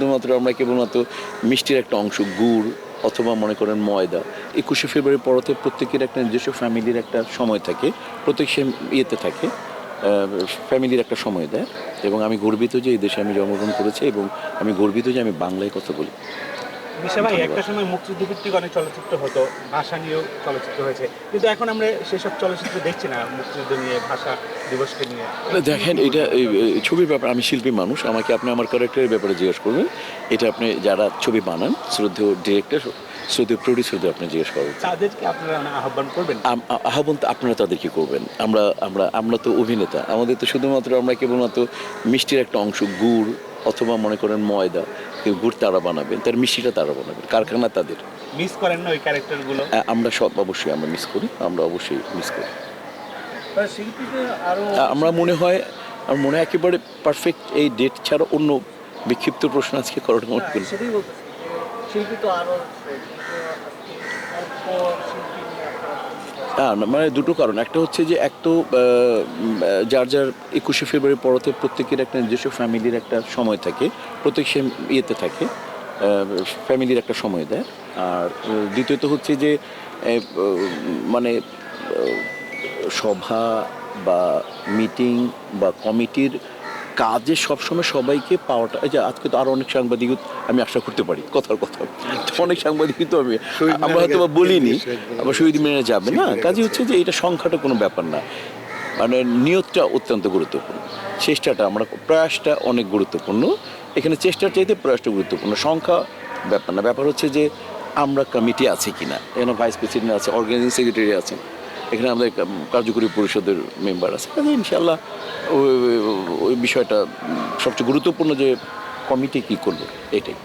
শুধুমাত্র আমরা কেবলমাত্র মিষ্টির একটা অংশ, গুড় অথবা মনে করেন ময়দা, একুশে ফেব্রুয়ারি পরতে প্রত্যেকের একটা নিজস্ব ফ্যামিলির একটা সময় থাকে, প্রত্যেক সে ইয়েতে থাকে ফ্যামিলির একটা সময় দেয় এবং আমি গর্বিত যে এই দেশে আমি জন্মগ্রহণ করেছি এবং আমি গর্বিত যে আমি বাংলায় কথা বলি। মিশা ভাই একটা সময় মুক্তিযুদ্ধ ভিত্তিক অনেক চলচ্চিত্র হতো ভাষা নিয়েও চলচ্চিত্র হয়েছে। কিন্তু এখন আমরা সেসব চলচ্চিত্র দেখছি না মুক্তিযুদ্ধ নিয়ে ভাষা দিবসকে নিয়ে। দেখেন এটা ছবির ব্যাপার আমি শিল্পী মানুষ আমাকে আপনি আমার ক্যারেক্টারের ব্যাপারে জিজ্ঞেস করবেন। এটা আপনি যারা ছবি বানান শ্রদ্ধেয় ডিরেক্টর শ্রদ্ধেয় প্রডিউসারদের আপনি জিজ্ঞেস করবেন তাদেরকে আপনারা আহ্বান করবেন? আহ্বান তো আপনারা তাদেরকে করবেন। আমরা আমরা আমরা তো অভিনেতা। আমাদের তো শুধুমাত্র আমরা কেবলমাত্র মিষ্টির একটা অংশ গুড় অথবা মনে করেন ময়দা কেউ গুড় তারা বানাবেন তার মিষ্টিটা তারা বানাবেন কারখানা তাদের। মিস করেন না ওই ক্যারেক্টারগুলো? আমরা সব অবশ্যই আমরা মিস করি আমরা অবশ্যই মিস করি। আমরা মনে হয় আমার মনে হয় একেবারে পারফেক্ট এই ডেট ছাড়া অন্য বিক্ষিপ্ত প্রশ্ন আজকে করাটা মনে করি শিল্পী তো আছে, কিন্তু অল্প শিল্পী নিয়ে আপনারা হ্যাঁ না, মানে দুটো কারণ। একটা হচ্ছে যে এক তো যার যার একুশে ফেব্রুয়ারি পরতে প্রত্যেকের একটা নিজস্ব ফ্যামিলির একটা সময় থাকে, প্রত্যেক সে ইয়েতে থাকে ফ্যামিলির একটা সময় দেয়। আর দ্বিতীয়ত হচ্ছে যে মানে সভা বা মিটিং বা কমিটির কাজে সবসময় সবাইকে পাওয়াটা এই যে আজকে তো আরও অনেক সাংবাদিক আমি আশা করতে পারি কথার কথা অনেক সাংবাদিক তো আমি আমরা হয়তো বা বলিনি আবার শহীদ মিনারে যাবে না? কাজে হচ্ছে যে এটা সংখ্যাটা কোনো ব্যাপার না। মানে নিয়তটা অত্যন্ত গুরুত্বপূর্ণ চেষ্টাটা আমরা প্রয়াসটা অনেক গুরুত্বপূর্ণ এখানে চেষ্টার চাইতে প্রয়াসটা গুরুত্বপূর্ণ সংখ্যা ব্যাপার না ব্যাপার হচ্ছে যে আমরা কমিটি আছে কিনা এখানে ভাইস প্রেসিডেন্ট আছে অর্গানাইজিং সেক্রেটারি আছেন এখানে আমাদের কার্যকরী পরিষদের মেম্বার আছে। ইনশাল্লাহ ওই বিষয়টা সবচেয়ে গুরুত্বপূর্ণ যে কমিটি কী করবে, এটাই।